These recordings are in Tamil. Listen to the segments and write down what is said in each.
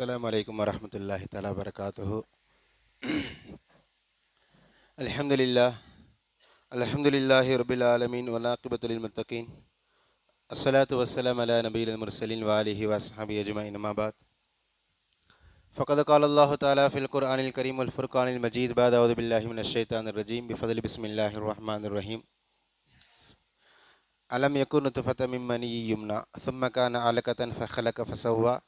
السلام عليكم ورحمة الله تعالى وبركاته. الحمد لله. الحمد لله رب العالمين والعاقبة للمتقين. الصلاة والسلام على نبي المرسلين وآله وأصحابه أجمعين أما بعد. فقد قال الله تعالى في القرآن الكريم والفرقان المجيد بعد أعوذ بالله من الشيطان الرجيم. بفضل بسم الله الرحمن الرحيم. ألم يكن نطفة من مني يمنى ثم كان علقة فخلق فسوى.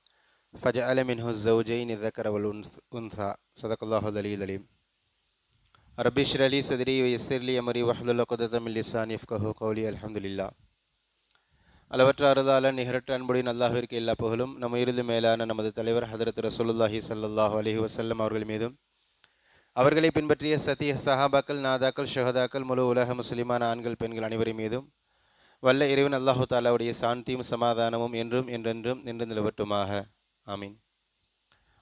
فجعل منه الزوجين الذكر والأنثى صدق الله العلي العليم ربي اشرح لي صدري ويسر لي أمري واحلل عقدة من لساني يفقهوا قولي الحمد لله அளவற்ற அருளாளன் நிகரற்ற அன்புடன் அல்லாஹிற்கு எல்லா புகழும் நம்ம இறுதி மேலான நமது தலைவர் ஹதரத் ரசூலுல்லாஹி ஸல்லல்லாஹு அலைஹி வஸல்லம் அவர்கள் மீதும் அவர்களை பின்பற்றிய சத்திய சஹாபாக்கள் நாதாக்கள் ஷஹதாக்கள் முழு உலக முஸ்லிமான ஆண்கள் பெண்கள் அனைவரின் மீதும் வல்ல இறைவன் அல்லாஹு தாலாவுடைய சாந்தியும் சமாதானமும் என்றும் என்றென்றும் நின்று நிலவட்டுமாக ஆமீன்.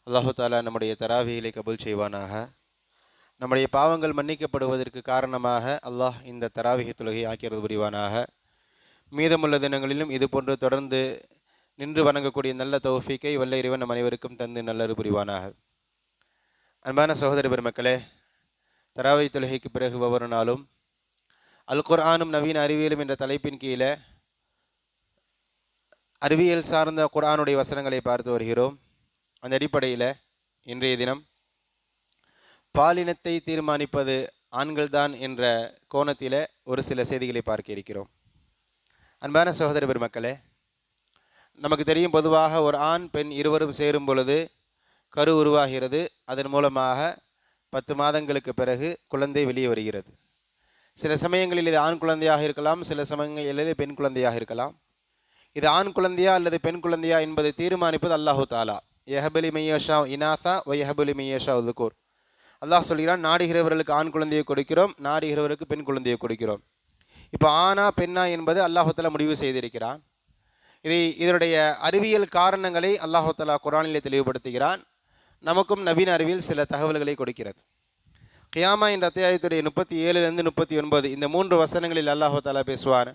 அல்லாஹு தாலா நம்முடைய தராவிகளை கபூல் செய்வானாக. நம்முடைய பாவங்கள் மன்னிக்கப்படுவதற்கு காரணமாக அல்லாஹ் இந்த தராவிகை தொழுகை ஆக்கிறது புரிவானாக. மீதமுள்ள தினங்களிலும் இது போன்று தொடர்ந்து நின்று வணங்கக்கூடிய நல்ல தௌஃபீக்கை வல்ல இறைவன் நம் அனைவருக்கும் தந்து நல்லது புரிவானாக. அன்பான சகோதரி பெருமக்களே தராவை தொழுகைக்கு பிறகு ஒவ்வொரு நாளும் அல் குர்ஆனும் நவீன அறிவியலும் என்ற தலைப்பின் கீழே அறிவியல் சார்ந்த குரானுடைய வசனங்களை பார்த்து வருகிறோம். அந்த அடிப்படையில் இன்றைய தினம் பாலினத்தை தீர்மானிப்பது ஆண்கள்தான் என்ற கோணத்தில் ஒரு சில செய்திகளை பார்க்க இருக்கிறோம். அன்பான சகோதர பெருமக்களே நமக்கு தெரியும் பொதுவாக ஒரு ஆண் பெண் இருவரும் சேரும் பொழுது கரு உருவாகிறது. அதன் மூலமாக பத்து மாதங்களுக்கு பிறகு குழந்தை வெளியே வருகிறது. சில சமயங்களில் இது ஆண் குழந்தையாக இருக்கலாம் சில சமயங்களில் பெண் குழந்தையாக இருக்கலாம். இது ஆண் குழந்தையா அல்லது பெண் குழந்தையா என்பதை தீர்மானிப்பது அல்லாஹு தாலா. எஹபலி மையஷா இனாசா ஒயஹபலி மையஷா உதுகூர். அல்லாஹ் சொல்கிறான் நாடுகிறவர்களுக்கு ஆண் குழந்தையை கொடுக்கிறோம் நாடுகிறவருக்கு பெண் குழந்தையை கொடுக்கிறோம். இப்போ ஆனா பெண்ணா என்பது அல்லாஹால முடிவு செய்திருக்கிறான். இதை இதனுடைய அறிவியல் காரணங்களை அல்லாஹாலா குரானிலே தெளிவுபடுத்துகிறான். நமக்கும் நவீன அறிவியல் சில தகவல்களை கொடுக்கிறது. கியாமா என்ற அத்தியாயத்துடைய முப்பத்தி ஏழுலேருந்து முப்பத்தி ஒன்பது இந்த மூன்று வசனங்களில் அல்லாஹாலா பேசுவார்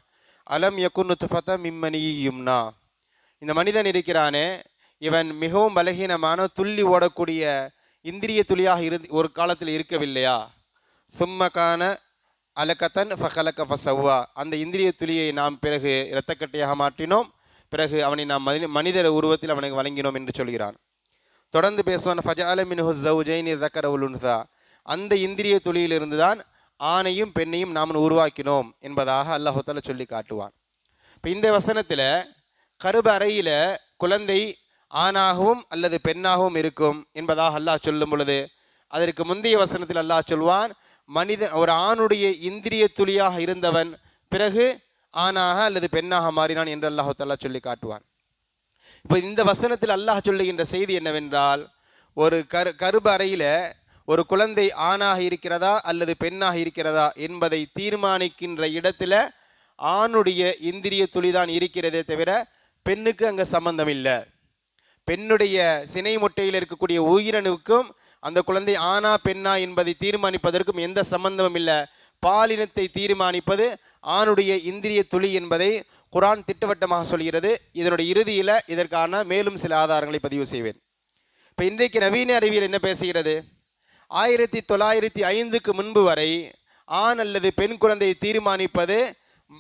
அலம் யக்குன்னு துஃபத்த மிம்மனியும்னா இந்த மனிதன் இருக்கிறானே இவன் மிகவும் பலகீனமான துள்ளி ஓடக்கூடிய இந்திரிய துளியாக இருந்து ஒரு காலத்தில் இருக்கவில்லையா? சும்மக்கான அலக்கத்தன் ஃபகலக்க ஃபசவ்வா. அந்த இந்திரிய துளியை நாம் பிறகு இரத்தக்கட்டையாக மாற்றினோம். பிறகு அவனை நாம் மனித மனித உருவத்தில் அவனுக்கு வழங்கினோம் என்று சொல்கிறான். தொடர்ந்து பேசுவான் ஃபஜ அலமின் ஹுஸ் ஜவுஜைனி தக்கர உலுன்சா அந்த இந்திரிய துளியிலிருந்து தான் ஆணையும் பெண்ணையும் நாம் உருவாக்கினோம் என்பதாக அல்லாஹால சொல்லி காட்டுவான். இப்போ இந்த வசனத்தில் கருப அறையில் குழந்தை ஆணாகவும் அல்லது பெண்ணாகவும் இருக்கும் என்பதாக அல்லாஹ் சொல்லும் பொழுது அதற்கு முந்தைய வசனத்தில் அல்லாஹ் சொல்வான் மனித ஒரு ஆணுடைய இந்திரிய துளியாக இருந்தவன் பிறகு ஆணாக அல்லது பெண்ணாக மாறினான் என்று அல்லாஹாலா சொல்லி காட்டுவான். இப்போ இந்த வசனத்தில் அல்லாஹ் சொல்லுகின்ற செய்தி என்னவென்றால் ஒரு கரு கருப அறையில் ஒரு குழந்தை ஆணாக இருக்கிறதா அல்லது பெண்ணாக இருக்கிறதா என்பதை தீர்மானிக்கின்ற இடத்துல ஆணுடைய இந்திரிய துளிதான் இருக்கிறதே தவிர பெண்ணுக்கு அங்கே சம்பந்தம் இல்லை பெண்ணுடைய சினை முட்டையில் இருக்கக்கூடிய உயிரணுவுக்கும் அந்த குழந்தை ஆனா பெண்ணா என்பதை தீர்மானிப்பதற்கும் எந்த சம்பந்தமும் இல்லை. பாலினத்தை தீர்மானிப்பது ஆணுடைய இந்திரிய துளி என்பதை குரான் திட்டவட்டமாக சொல்கிறது. இதனுடைய இறுதியில் இதற்கான மேலும் சில ஆதாரங்களை பதிவு செய்வேன். இப்போ இன்றைக்கு நவீன அறிவியல் என்ன பேசுகிறது? ஆயிரத்தி தொள்ளாயிரத்தி ஐந்துக்கு முன்பு வரை ஆண் அல்லது பெண் குழந்தையை தீர்மானிப்பது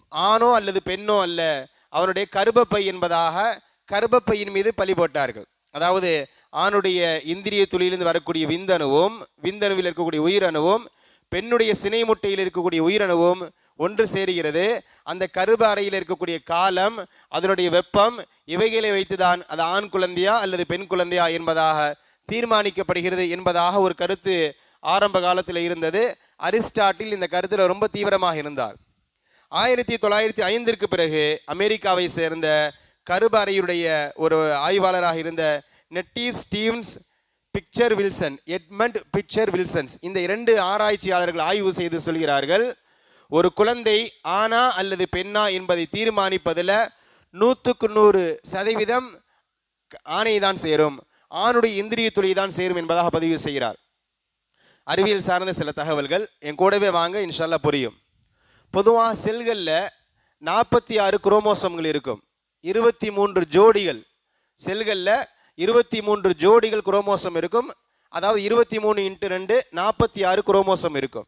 ஆணோ அல்லது பெண்ணோ அல்ல. அவனுடைய கருபப்பை என்பதாக கருப்பப்பையின் மீது பழி போட்டார்கள். அதாவது ஆணுடைய இந்திரிய துளியிலிருந்து வரக்கூடிய விந்தணுவும் விந்தணுவில் இருக்கக்கூடிய உயிரணுவும் பெண்ணுடைய சினை முட்டையில் இருக்கக்கூடிய உயிரணுவும் ஒன்று சேருகிறது. அந்த கருப அறையில் இருக்கக்கூடிய காலம் அதனுடைய வெப்பம் இவைகளை வைத்துதான் அது ஆண் குழந்தையா அல்லது பெண் குழந்தையா என்பதாக தீர்மானிக்கப்படுகிறது என்பதாக ஒரு கருத்து ஆரம்ப காலத்தில் இருந்தது. அரிஸ்டாட்டில் இந்த கருத்தில் ரொம்ப தீவிரமாக இருந்தார். ஆயிரத்தி தொள்ளாயிரத்தி ஐந்திற்கு பிறகு அமெரிக்காவை சேர்ந்த கருப அறையுடைய ஒரு ஆய்வாளராக இருந்த Nettie Stevens Beecher Wilson Edmund Beecher Wilson's இந்த இரண்டு ஆராய்ச்சியாளர்கள் ஆய்வு செய்து சொல்கிறார்கள் ஒரு குழந்தை ஆனா அல்லது பெண்ணா என்பதை தீர்மானிப்பதில் நூற்றுக்கு நூறு சதவீதம் ஆணை தான் சேரும். ஆணுடைய இந்திரிய துளி தான் சேரும் என்பதாக பதிவு செய்கிறார். அறிவியல் சார்ந்த சில தகவல்கள் என் கூடவே வாங்க இன்ஷால்லா புரியும். பொதுவாக செல்களில் நாற்பத்தி ஆறு குரோமோசோம்கள் இருக்கும். இருபத்தி மூன்று ஜோடிகள். செல்களில் இருபத்தி மூன்று ஜோடிகள் குரோமோசம் இருக்கும். அதாவது இருபத்தி மூணு இன்ட்டு ரெண்டு நாற்பத்தி ஆறு குரோமோசம் இருக்கும்.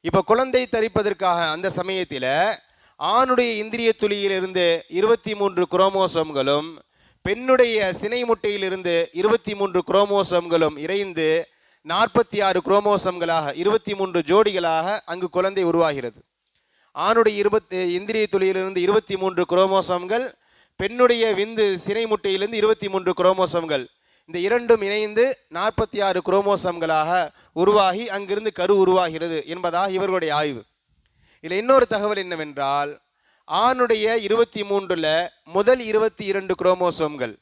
இப்போ குழந்தை தரிப்பதற்காக அந்த சமயத்தில் ஆணுடைய இந்திரிய துளியிலிருந்து இருபத்தி மூன்று குரோமோசோம்களும் பெண்ணுடைய சினை முட்டையிலிருந்து இருபத்தி மூன்று குரோமோசோம்களும் இணைந்து நாற்பத்தி ஆறு குரோமோசோம்களாக இருபத்தி மூன்று ஜோடிகளாக அங்கு குழந்தை உருவாகிறது. ஆணுடைய இருபத்தி இந்திரிய துளியிலிருந்து இருபத்தி மூன்று குரோமோசோம்கள் பெண்ணுடைய விந்து சினை முட்டையிலிருந்து இருபத்தி மூன்று குரோமோசோம்கள். இந்த இரண்டும் இணைந்து நாற்பத்தி ஆறு குரோமோசோம்களாக உருவாகி அங்கிருந்து கரு உருவாகிறது என்பதாக இவர்களுடைய ஆய்வு. இதில் இன்னொரு தகவல் என்னவென்றால் ஆணுடைய இருபத்தி மூன்றுல முதல் இருபத்தி இரண்டு குரோமோசோம்கள்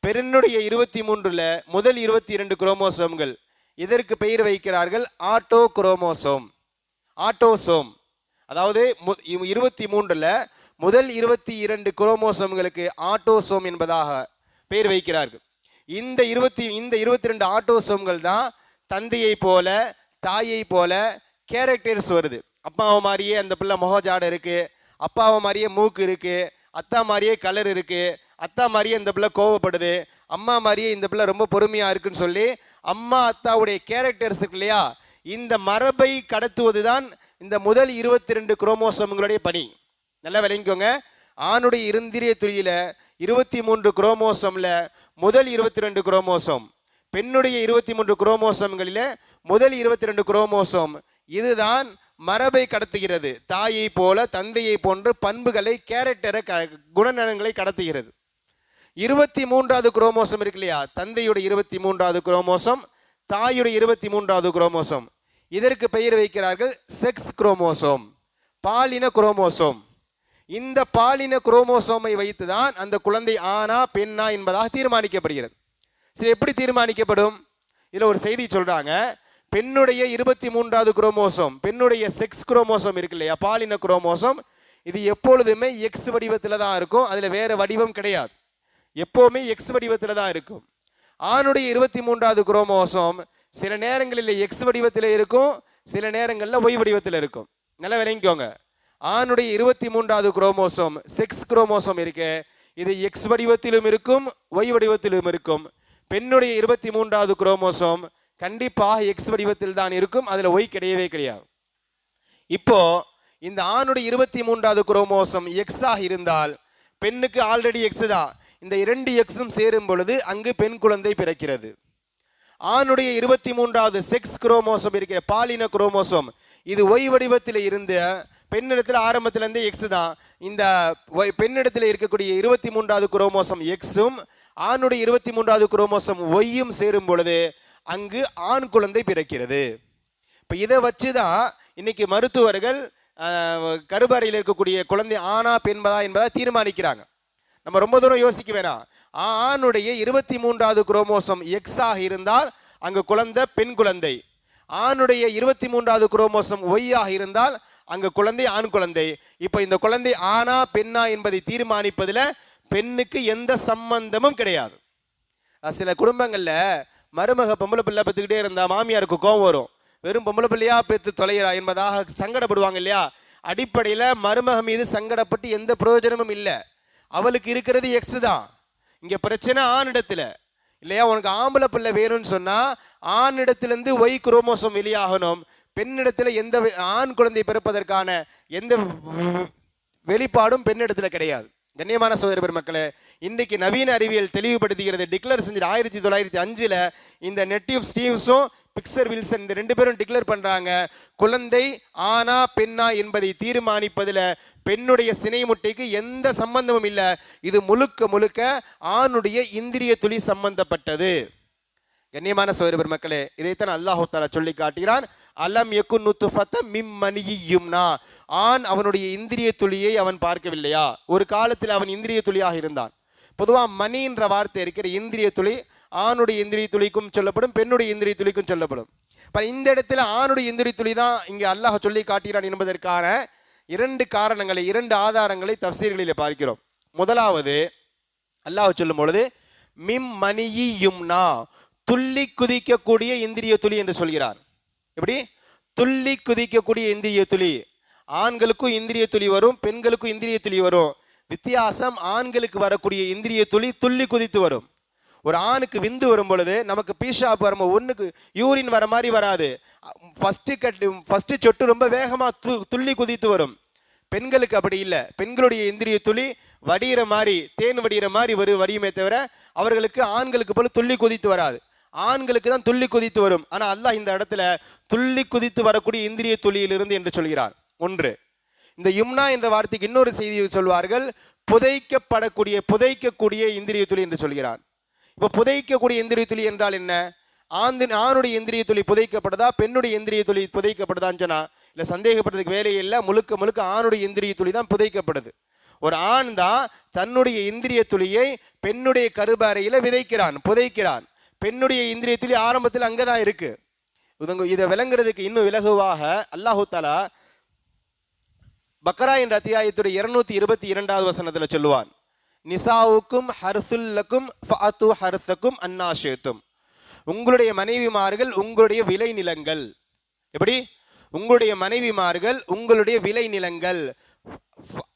பெண்ணுடைய இருபத்தி மூன்றுல முதல் இருபத்தி இரண்டு குரோமோசோம்கள். இதற்கு பெயர் வைக்கிறார்கள் ஆட்டோ குரோமோசோம் ஆட்டோசோம். அதாவது மு- இருபத்தி மூன்றுல முதல் இருபத்தி இரண்டு குரோமோசோம்களுக்கு ஆட்டோசோம் என்பதாக பெயர் வைக்கிறார்கள். இந்த இருபத்தி இந்த இருபத்தி ரெண்டு ஆட்டோசோம்கள் தான் தந்தையை போல தாயை போல கேரக்டர்ஸ் வருது. அப்பாவை மாதிரியே அந்த பிள்ளை முகஜாடை இருக்குது அப்பாவை மாதிரியே மூக்கு இருக்குது அத்தா மாதிரியே கலர் இருக்குது அத்தா மாதிரியே இந்த பிள்ளை கோவப்படுது அம்மா மாதிரியே இந்த பிள்ளை ரொம்ப பொறுமையாக இருக்குன்னு சொல்லி அம்மா அத்தாவுடைய கேரக்டர்ஸ் இருக்கு இல்லையா? இந்த மரபை கடத்துவது தான் இந்த முதல் இருபத்தி ரெண்டு குரோமோசோம்களுடைய பணி. நல்லா விளங்கிக்கோங்க. ஆணுடைய இருந்திரிய துளியில் இருபத்தி மூன்று குரோமோசோமில் முதல் இருபத்தி ரெண்டு குரோமோசோம் பெண்ணுடைய இருபத்தி மூன்று குரோமோசோம்களில் முதல் இருபத்தி ரெண்டு குரோமோசோம். இதுதான் மரபை கடத்துகிறது. தாயை போல தந்தையை போன்று பண்புகளை கேரக்டரை க குணநலன்களை கடத்துகிறது. இருபத்தி மூன்றாவது குரோமோசோம் இருக்கு இல்லையா? தந்தையுடைய இருபத்தி மூன்றாவது குரோமோசம் தாயுடைய இருபத்தி மூன்றாவது குரோமோசோம். இதற்கு பெயர் வைக்கிறார்கள் செக்ஸ் குரோமோசோம் பாலின குரோமோசோம். இந்த பாலின குரோமோசோமை வைத்து தான் அந்த குழந்தை ஆனா பெண்ணா என்பதாக தீர்மானிக்கப்படுகிறது. சரி எப்படி தீர்மானிக்கப்படும்? இதில் ஒரு செய்தி சொல்கிறாங்க பெண்ணுடைய இருபத்தி மூன்றாவது குரோமோசோம் பெண்ணுடைய செக்ஸ் குரோமோசோம் இருக்கு இல்லையா? பாலின குரோமோசோம். இது எப்பொழுதுமே எக்ஸ் வடிவத்தில் தான் இருக்கும். அதில் வேறு வடிவம் கிடையாது. எப்போவுமே எக்ஸ் வடிவத்தில் தான் இருக்கும். ஆணுடைய இருபத்தி மூன்றாவது குரோமோசோம் சில நேரங்களில் எக்ஸ் வடிவத்தில் இருக்கும் சில நேரங்களில் ஒய் வடிவத்தில் இருக்கும். நல்லா விளங்கிக்கோங்க. ஆணுடைய இருபத்தி மூன்றாவது குரோமோசோம் செக்ஸ் குரோமோசோம் இருக்கு. இது எக்ஸ் வடிவத்திலும் இருக்கும் ஒய் வடிவத்திலும் இருக்கும். பெண்ணுடைய இருபத்தி மூன்றாவது குரோமோசோம் கண்டிப்பாக எக்ஸ் வடிவத்தில் தான் இருக்கும். அதில் ஒய் கிடையவே கிடையாது. இப்போ இந்த ஆணுடைய இருபத்தி மூன்றாவது குரோமோசம் எக்ஸாக இருந்தால் பெண்ணுக்கு ஆல்ரெடி எக்ஸ் தான். இந்த இரண்டு எக்ஸும் சேரும் பொழுது அங்கு பெண் குழந்தை பிறக்கிறது. ஆணுடைய இருபத்தி மூன்றாவது செக்ஸ் குரோமோசம் இருக்கிற பாலின குரோமோசோம் இது ஒய் வடிவத்தில் இருந்த பெண்ணிடத்தில் ஆரம்பத்திலேருந்தே எக்ஸ் தான். இந்த ஒய்- பெண்ணிடத்தில் இருக்கக்கூடிய இருபத்தி மூன்றாவது குரோமோசம் எக்ஸும் ஆணுடைய இருபத்தி மூன்றாவது குரோமோசம் ஒய்யும் சேரும் பொழுது அங்கு ஆண் குழந்தை பிறக்கிறது. இப்போ இதை வச்சு தான் இன்னைக்கு மருத்துவர்கள் கருபறையில் கருவறையில் இருக்கக்கூடிய குழந்தை ஆணா பெண்பதா என்பதை தீர்மானிக்கிறாங்க. நம்ம ரொம்ப தூரம் யோசிக்க வேணாம். ஆ- ஆணுடைய இருபத்தி மூன்றாவது குரோமோசோம் எக்ஸாக இருந்தால் அங்கு குழந்தை பெண் குழந்தை. ஆணுடைய இருபத்தி மூன்றாவது குரோமோசம் ஒய்யாக இருந்தால் அங்கு குழந்தை ஆண் குழந்தை. இப்போ இந்த குழந்தை ஆணா பெண்ணா என்பதை தீர்மானிப்பதில் பெண்ணுக்கு எந்த சம்பந்தமும் கிடையாது. சில குடும்பங்களில் மருமக பொம்பளை பிள்ளை பெற்றுக்கிட்டே இருந்தா மாமியாருக்கு கோவம் வரும். வெறும் பொம்பளை பிள்ளையா பெற்று தொலைகிறா என்பதாக சங்கடப்படுவாங்க இல்லையா? அடிப்படையில் மருமக மீது சங்கடப்பட்டு எந்த பிரயோஜனமும் இல்லை. அவளுக்கு இருக்கிறது எக்ஸ் தான். இங்கே பிரச்சனை ஆணிடத்தில் இல்லையா? உனக்கு ஆம்பளை பிள்ளை வேணும்னு சொன்னால் ஆணிடத்திலேருந்து ஒய் குரோமோசோம் வெளியாகணும். பெண்ணிடத்தில் எந்த ஆண் குழந்தை பிறப்பதற்கான எந்த வெளிப்பாடும் பெண்ணிடத்தில் கிடையாது. கண்ணியமான சோதர பெருமக்களே இன்றைக்கு நவீன அறிவியல் தெளிவுபடுத்துகிறது. டிக்ளேர் செஞ்சு ஆயிரத்தி தொள்ளாயிரத்தி அஞ்சில் இந்த நெட்டிவ் ஸ்டீவ்ஸும் பிக்சர் வில்சன் இந்த ரெண்டு பேரும் டிக்ளேர் பண்ணுறாங்க குழந்தை ஆனா பெண்ணா என்பதை தீர்மானிப்பதில் பெண்ணுடைய சினை முட்டைக்கு எந்த சம்பந்தமும் இல்லை. இது முழுக்க முழுக்க ஆணுடைய இந்திரிய துளி சம்பந்தப்பட்டது. கண்ணியமான சோதர மக்களே இதைத்தான் அல்லாஹு தாலா சொல்லி காட்டுகிறான். அலம் எக்கு நுத்துஃபத்த மிம்மணியும்னா ஆண் அவனுடைய இந்திரிய துளியை அவன் பார்க்கவில்லையா? ஒரு காலத்தில் அவன் இந்திரிய துளியாக இருந்தான். பொதுவாக மணின்ற வார்த்தை இருக்கிற இந்திரிய துளி ஆணுடைய இந்திரிய துளிக்கும் சொல்லப்படும் பெண்ணுடைய இந்திரிய துளிக்கும் சொல்லப்படும். இப்போ இந்த இடத்துல ஆணுடைய இந்திரிய துளி தான் இங்கே அல்லாஹ் சொல்லி காட்டுகிறான் என்பதற்கான இரண்டு காரணங்களை இரண்டு ஆதாரங்களை தப்சீர்களில் பார்க்கிறோம். முதலாவது அல்லாஹ் சொல்லும் பொழுது மிம் மணியும்னா துள்ளி குதிக்கக்கூடிய இந்திரிய துளி என்று சொல்கிறார். எப்படி? துள்ளி குதிக்கக்கூடிய இந்திரிய துளி. ஆண்களுக்கும் இந்திரிய துளி வரும் பெண்களுக்கும் இந்திரிய துளி வரும். வித்தியாசம் ஆண்களுக்கு வரக்கூடிய இந்திரிய துளி துள்ளி குதித்து வரும். ஒரு ஆணுக்கு விந்து வரும் பொழுது நமக்கு பீஷாப் வரும்போது ஒன்றுக்கு யூரின் வர மாதிரி வராது. ஃபஸ்ட்டு கட்டு ஃபஸ்ட்டு சொட்டு ரொம்ப வேகமாக து துள்ளி குதித்து வரும். பெண்களுக்கு அப்படி இல்லை. பெண்களுடைய இந்திரிய துளி வடிகிற மாதிரி தேன் வடிகிற மாதிரி வரும் வடியுமே தவிர அவர்களுக்கு ஆண்களுக்கு போல துள்ளி குதித்து வராது. ஆண்களுக்கு தான் துள்ளி குதித்து வரும். ஆனால் அல்லாஹ் இந்த இடத்துல துள்ளி குதித்து வரக்கூடிய இந்திரிய துளியிலிருந்து என்று சொல்கிறார். ஒன்று. இந்த யும்னா என்ற வார்த்தைக்கு இன்னொரு செய்தியை சொல்வார்கள் புதைக்கப்படக்கூடிய புதைக்கக்கூடிய இந்திரிய துளி என்று சொல்கிறார். இப்போ புதைக்கக்கூடிய இந்திரிய துளி என்றால் என்ன? ஆந்து ஆணுடைய இந்திரிய துளி புதைக்கப்படுதா? பெண்ணுடைய இந்திரிய துளி புதைக்கப்படுதான்னு சொன்னா இல்லை சந்தேகப்படுறதுக்கு வேலையே இல்லை முழுக்க முழுக்க ஆணுடைய இந்திரிய துளி தான் புதைக்கப்படுது. ஒரு ஆண் தான் தன்னுடைய இந்திரிய துளியை பெண்ணுடைய கருபாறையில் விதைக்கிறான் புதைக்கிறான். பெண்ணுடைய இந்திரிய துளி ஆரம்பத்தில் அங்கே தான் இருக்குது இதை விளங்குறதுக்கு இன்னும் விலகுவாக அல்லாஹு தாலா பக்ரா என்ற அத்தியாயத்துடைய இருநூத்தி இருபத்தி இரண்டாவது வசனத்துல சொல்லுவான். நிசாவுக்கும் ஹர்சுல்லக்கும் ஃபாத்து ஹர்சக்கும் அன்னாஷேத்தும். உங்களுடைய மனைவிமார்கள் உங்களுடைய விளை நிலங்கள் எப்படி? உங்களுடைய மனைவிமார்கள் உங்களுடைய விளை நிலங்கள் ஃப-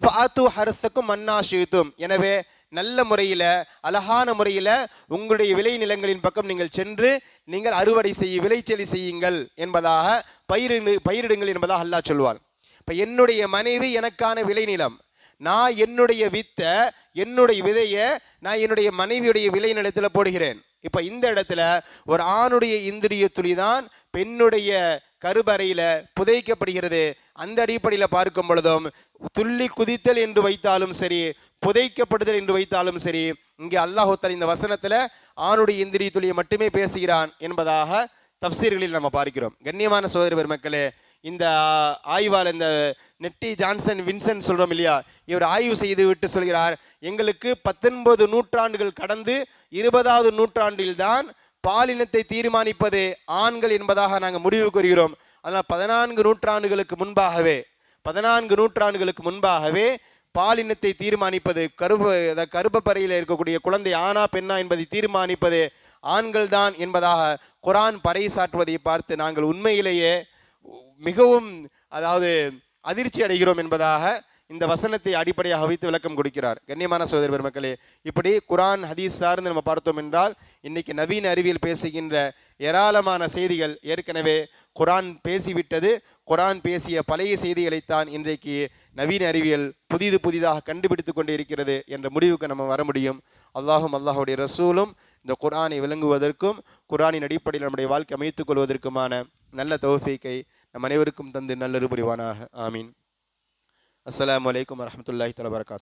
ஃபாத்து ஹர்சக்கும் அன்னாஷேத்தும். எனவே நல்ல முறையில் அழகான முறையில் உங்களுடைய விளை நிலங்களின் பக்கம் நீங்கள் சென்று நீங்கள் அறுவடை செய்ய விளைச்சலி செய்யுங்கள் என்பதாக பயிரிடு பயிரிடுங்கள் என்பதாக அல்லாஹ் சொல்வான். இப்போ என்னுடைய மனைவி எனக்கான விளைநிலம். நான் என்னுடைய வித்தை என்னுடைய விதையை நான் என்னுடைய மனைவியுடைய விளை நிலத்தில் போடுகிறேன். இப்போ இந்த இடத்துல ஒரு ஆணுடைய இந்திரிய துளி தான் பெண்ணுடைய கருபறையில் புதைக்கப்படுகிறது. அந்த அடிப்படையில் பார்க்கும் பொழுதும் துள்ளி குதித்தல் என்று வைத்தாலும் சரி புதைக்கப்படுதல் என்று வைத்தாலும் சரி இங்கே அல்லாஹோத்தல் இந்த வசனத்தில் ஆணுடைய இந்திரிய துளியை மட்டுமே பேசுகிறான் என்பதாக தப்சீர்களில் நம்ம பார்க்கிறோம். கண்ணியமான சோதரி பெருமக்களே இந்த ஆய்வால் இந்த நெட்டி ஜான்சன் வின்சன் சொல்கிறோம் இல்லையா? இவர் ஆய்வு செய்து விட்டு சொல்கிறார் எங்களுக்கு பத்தொன்பது நூற்றாண்டுகள் கடந்து இருபதாவது நூற்றாண்டில்தான் பாலினத்தை தீர்மானிப்பது ஆண்கள் என்பதாக நாங்கள் முடிவு கூறுகிறோம். அதனால் பதினான்கு நூற்றாண்டுகளுக்கு முன்பாகவே பதினான்கு நூற்றாண்டுகளுக்கு முன்பாகவே பாலினத்தை தீர்மானிப்பது கருப கருப்பறையில் கருப்பப்பறையில் இருக்கக்கூடிய குழந்தை ஆனா பெண்ணா என்பதை தீர்மானிப்பது ஆண்கள்தான் என்பதாக குரான் பறைசாற்றுவதை பார்த்து நாங்கள் உண்மையிலேயே மிகவும் அதாவது அதிர்ச்சி அடைகிறோம் என்பதாக இந்த வசனத்தை அடிப்படையாக வைத்து விளக்கம் கொடுக்கிறார். கண்ணியமான சோதரி பெருமக்களே இப்படி குரான் ஹதீஸ் சார்ந்து நம்ம பார்த்தோம் என்றால் இன்னைக்கு நவீன அறிவியல் பேசுகின்ற ஏராளமான செய்திகள் ஏற்கனவே குரான் பேசிவிட்டது. குரான் பேசிய பழைய செய்திகளைத்தான் இன்றைக்கு நவீன அறிவியல் புதிது புதிதாக கண்டுபிடித்து கொண்டு இருக்கிறது என்ற முடிவுக்கு நம்ம வர முடியும். அல்லாஹும் அல்லாஹுடைய ரசூலும் இந்த குரானை விளங்குவதற்கும் குரானின் அடிப்படையில் நம்முடைய வாழ்க்கை அமைத்துக் கொள்வதற்குமான நல்ல தௌஃபீக்கை நம் அனைவருக்கும் தந்து நல்லொரு புரிவானாக ஆமீன். அஸ்லாம் வலைக்கம் வரமத்துல்லாஹி தஆலா